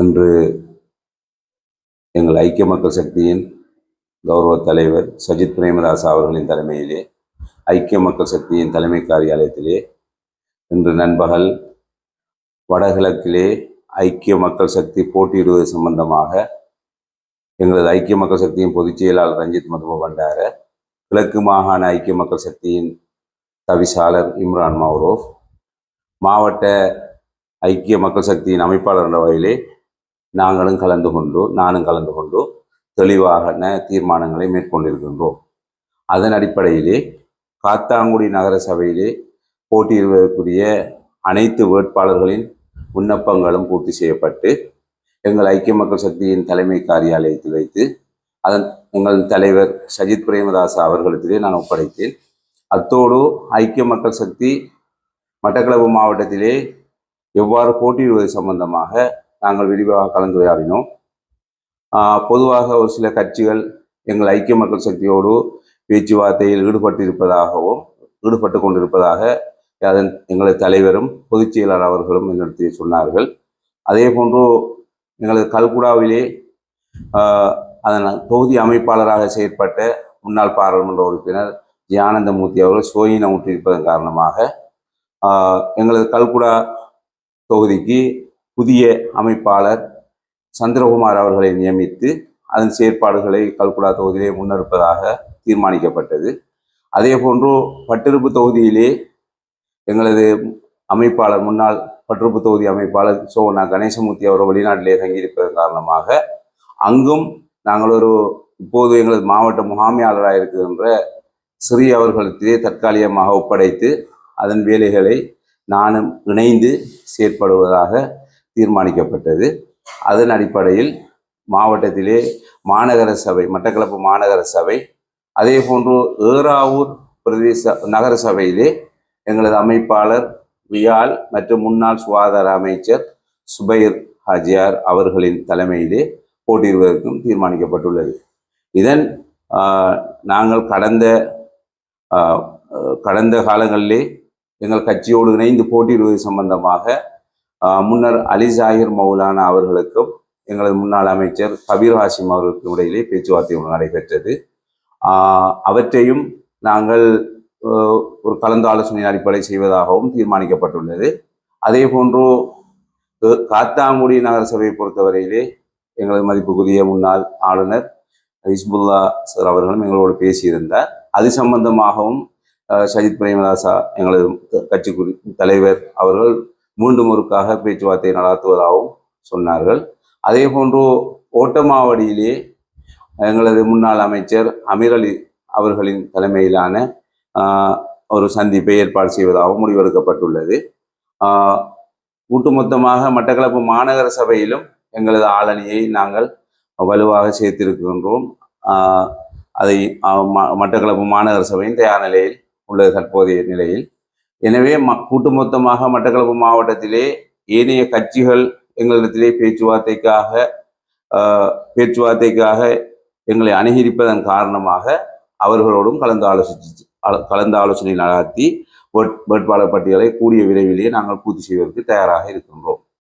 இன்று எங்கள் ஐக்கிய மக்கள் சக்தியின் கௌரவ தலைவர் சஜித் பிரேமதாஸ் அவர்களின் தலைமையிலே ஐக்கிய மக்கள் சக்தியின் தலைமை காரியாலயத்திலே இன்று நண்பகல் வடகிழக்கிலே ஐக்கிய மக்கள் சக்தி போட்டியிடுவது சம்பந்தமாக எங்களது ஐக்கிய மக்கள் சக்தியின் பொதுச் செயலாளர் ரஞ்சித் மதும பண்டார கிழக்கு மாகாண ஐக்கிய மக்கள் சக்தியின் தவிசாளர் இம்ரான் மௌரோஃப் மாவட்ட ஐக்கிய மக்கள் சக்தியின் அமைப்பாளர் என்ற வகையிலே நாங்களும் கலந்து கொண்டோம் நானும் கலந்து கொண்டு தெளிவான தீர்மானங்களை மேற்கொண்டிருக்கின்றோம். அதன் அடிப்படையிலே காத்தாங்குடி நகர சபையிலே போட்டியிடுவதற்குரிய அனைத்து வேட்பாளர்களின் விண்ணப்பங்களும் பூர்த்தி செய்யப்பட்டு எங்கள் ஐக்கிய மக்கள் சக்தியின் தலைமை காரியாலயத்தில் வைத்து அதன் எங்கள் தலைவர் சஜித் பிரேமதாஸ் அவர்களிடத்திலே நான் ஒப்படைத்தேன். அத்தோடு ஐக்கிய மக்கள் சக்தி மட்டக்களப்பு மாவட்டத்திலே எவ்வாறு போட்டியிடுவது சம்பந்தமாக நாங்கள் விரிவாக கலந்துரையாடினோம் பொதுவாக ஒரு சில கட்சிகள் எங்கள் ஐக்கிய மக்கள் சக்தியோடு பேச்சுவார்த்தையில் ஈடுபட்டிருப்பதாகவும் ஈடுபட்டு கொண்டிருப்பதாக அதன் எங்களது தலைவரும் பொதுச் செயலாளர் அவர்களும் என்னிடத்தில் சொன்னார்கள். அதே போன்று எங்களது கல்குடாவிலே அதன் தொகுதி அமைப்பாளராக செயற்பட்ட முன்னாள் பாராளுமன்ற உறுப்பினர் ஜியானந்தமூர்த்தி அவர்கள் சோயினம் ஊற்றியிருப்பதன் காரணமாக எங்களது கல்குடா தொகுதிக்கு புதிய அமைப்பாளர் சந்திரகுமார் அவர்களை நியமித்து அதன் செயற்பாடுகளை கல்குடா தொகுதியிலே முன்னெடுப்பதாக தீர்மானிக்கப்பட்டது. அதே போன்று பட்டிருப்பு தொகுதியிலே எங்களது அமைப்பாளர் முன்னாள் பட்டிருப்பு தொகுதி அமைப்பாளர் சோனா கணேசமூர்த்தி அவர் வெளிநாட்டிலே தங்கியிருப்பதன் காரணமாக அங்கும் நாங்கள் ஒரு இப்போது எங்களது மாவட்ட முகாமையாளராக இருக்கின்ற சிறிய அவர்களுக்கு தற்காலிகமாக ஒப்படைத்து அதன் வேலைகளை நானும் இணைந்து செயற்படுவதாக தீர்மானிக்கப்பட்டது. அதன் அடிப்படையில் மாவட்டத்திலே மாநகர சபை மட்டக்களப்பு மாநகர சபை அதே போன்று ஏறாவூர் பிரதேச நகர சபையிலே எங்களது அமைப்பாளர் வியால் மற்றும் முன்னாள் சுகாதார அமைச்சர் சுபைர் ஹாஜியார் அவர்களின் தலைமையிலே போட்டியிடுவதற்கும் தீர்மானிக்கப்பட்டுள்ளது. இதன் நாங்கள் கடந்த கடந்த காலங்களிலே எங்கள் கட்சியோடு இணைந்து போட்டியிடுவது சம்பந்தமாக முன்னர் அலி ஜாகிர் மௌலானா அவர்களுக்கும் எங்களது முன்னாள் அமைச்சர் கபீர் ஹாசிம் அவர்களுக்கும் இடையிலே பேச்சுவார்த்தை ஒன்று நடைபெற்றது. அவற்றையும் நாங்கள் ஒரு கலந்தாலோசனை அடிப்படை செய்வதாகவும் தீர்மானிக்கப்பட்டுள்ளது. அதே போன்று காத்தாங்குடி நகரசபையை பொறுத்தவரையிலே எங்களது மதிப்புக்குரிய முன்னாள் ஆளுநர் ஹிஸ்புல்லா சார் அவர்களும் எங்களோடு பேசியிருந்தார். அது சம்பந்தமாகவும் சஜித் பிரேமதாசா எங்களது கட்சி தலைவர் அவர்கள் மீண்டும் ஒருக்காக பேச்சுவார்த்தை நடத்துவதாகவும் சொன்னார்கள். அதே போன்று ஓட்டமாவடியிலே எங்களது முன்னாள் அமைச்சர் அமீர் அலி அவர்களின் தலைமையிலான ஒரு சந்திப்பை ஏற்பாடு செய்வதாகவும் முடிவெடுக்கப்பட்டுள்ளது. ஒட்டுமொத்தமாக மட்டக்களப்பு மாநகர சபையிலும் எங்களது ஆளணியை நாங்கள் வலுவாக சேர்த்திருக்கின்றோம். அதை ம- மட்டக்களப்பு மாநகர சபையின் தயார் நிலையில் உள்ளது தற்போதைய நிலையில். எனவே ம கூட்டுமொத்தமாக மட்டக்களப்பு மாவட்டத்திலே ஏனைய கட்சிகள் எங்களிடத்திலே பேச்சுவார்த்தைக்காக பேச்சுவார்த்தைக்காக எங்களை அணுகியிருப்பதன் காரணமாக அவர்களோடும் கலந்து ஆலோசிச்சு கலந்து ஆலோசனை நடத்தி வேட்- வேட்பாளர் பட்டியலை கூடிய விரைவிலேயே நாங்கள் பூர்த்தி செய்வதற்கு தயாராக இருக்கின்றோம்.